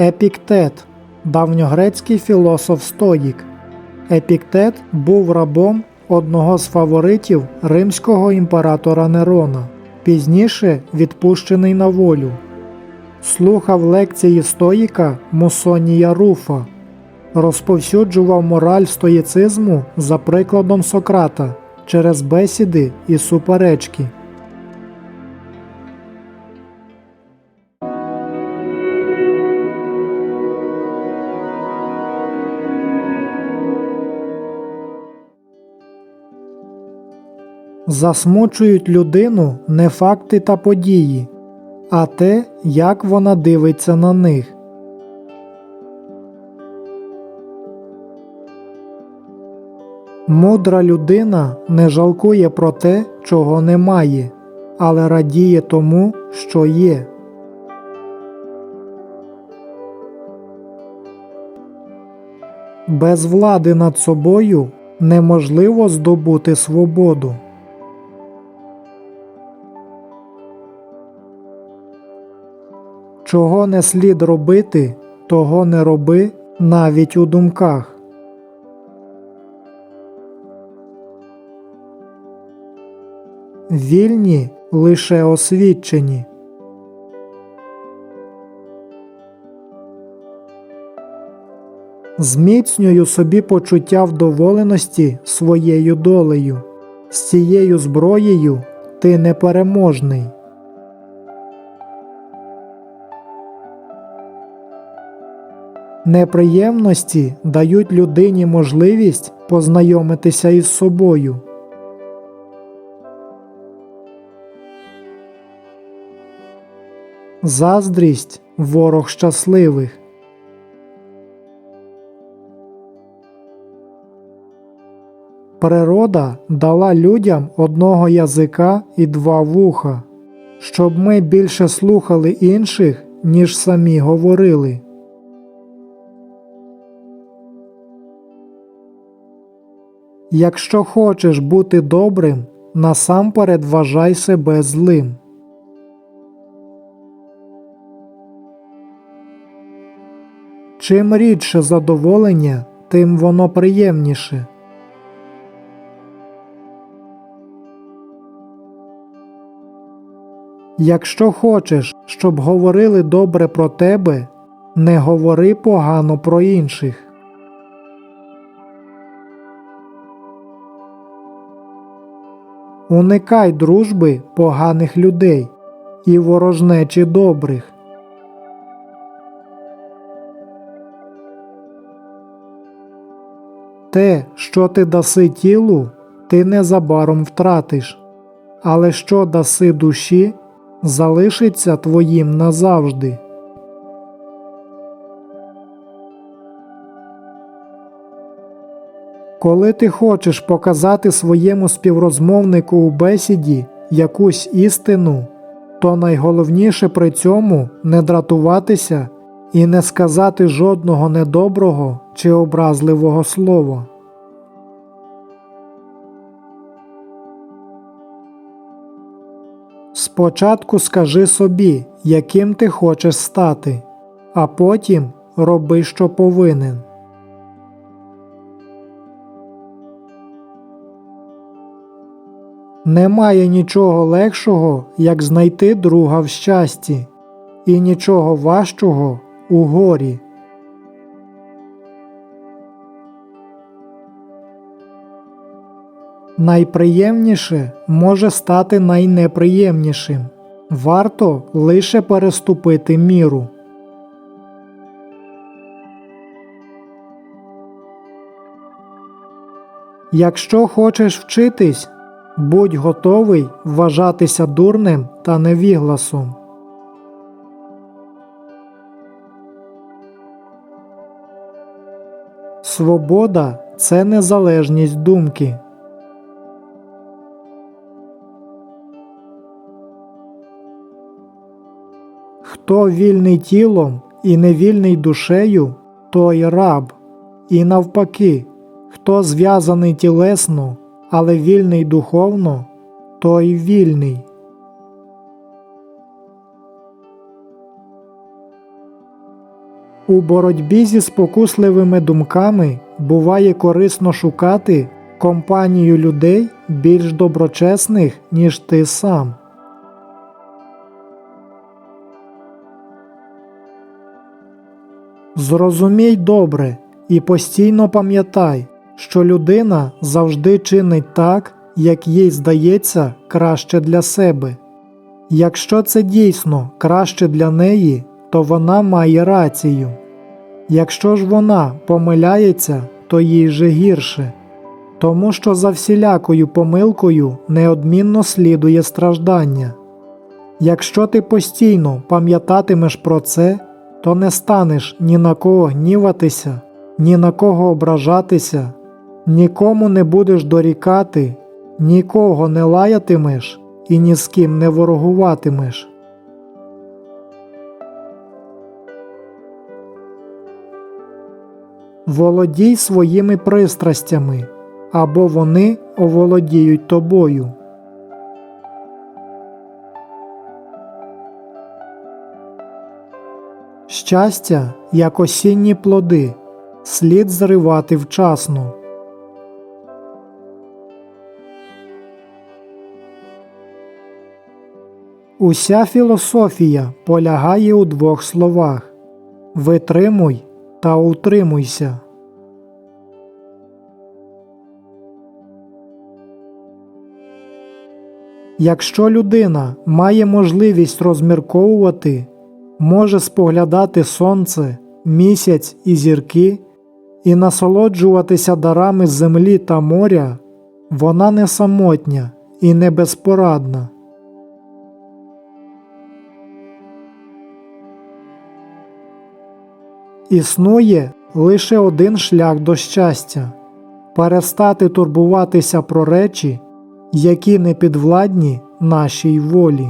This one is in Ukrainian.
Епіктет давньогрецький філософ Стоїк. Епіктет був рабом одного з фаворитів римського імператора Нерона, пізніше відпущений на волю. Слухав лекції стоїка Мусонія Руфа, розповсюджував мораль стоїцизму за прикладом Сократа через бесіди і суперечки. Засмучують людину не факти та події, а те, як вона дивиться на них. Мудра людина не жалкує про те, чого немає, але радіє тому, що є. Без влади над собою неможливо здобути свободу. Чого не слід робити, того не роби навіть у думках. Вільні лише освічені. Зміцнюю собі почуття вдоволеності своєю долею. З цією зброєю ти непереможний. Неприємності дають людині можливість познайомитися із собою. Заздрість ворог щасливих. Природа дала людям одного язика і два вуха, щоб ми більше слухали інших, ніж самі говорили. Якщо хочеш бути добрим, насамперед вважай себе злим. Чим рідше задоволення, тим воно приємніше. Якщо хочеш, щоб говорили добре про тебе, не говори погано про інших. Уникай дружби поганих людей і ворожнечі добрих. Те, що ти даси тілу, ти незабаром втратиш, але що даси душі, залишиться твоїм назавжди. Коли ти хочеш показати своєму співрозмовнику у бесіді якусь істину, то найголовніше при цьому не дратуватися і не сказати жодного недоброго чи образливого слова. Спочатку скажи собі, яким ти хочеш стати, а потім роби, що повинен. Немає нічого легшого, як знайти друга в щасті, і нічого важчого у горі. Найприємніше може стати найнеприємнішим. Варто лише переступити міру. Якщо хочеш вчитись, будь готовий вважатися дурним та невігласом. Свобода це незалежність думки. Хто вільний тілом і не вільний душею, той раб, і навпаки, хто зв'язаний тілесно, але вільний духовно, той вільний. У боротьбі зі спокусливими думками буває корисно шукати компанію людей більш доброчесних, ніж ти сам. Зрозумій добре і постійно пам'ятай, що людина завжди чинить так, як їй здається краще для себе. Якщо це дійсно краще для неї, то вона має рацію. Якщо ж вона помиляється, то їй же гірше, тому що за всілякою помилкою неодмінно слідує страждання. Якщо ти постійно пам'ятатимеш про це, то не станеш ні на кого гніватися, ні на кого ображатися, нікому не будеш дорікати, нікого не лаятимеш і ні з ким не ворогуватимеш. Володій своїми пристрастями, або вони оволодіють тобою. Щастя, як осінні плоди, слід зривати вчасно. Уся філософія полягає у двох словах витримуй та утримуйся. Якщо людина має можливість розмірковувати, може споглядати сонце, місяць і зірки і насолоджуватися дарами землі та моря, вона не самотня і не безпорадна. Існує лише один шлях до щастя перестати турбуватися про речі, які не підвладні нашій волі.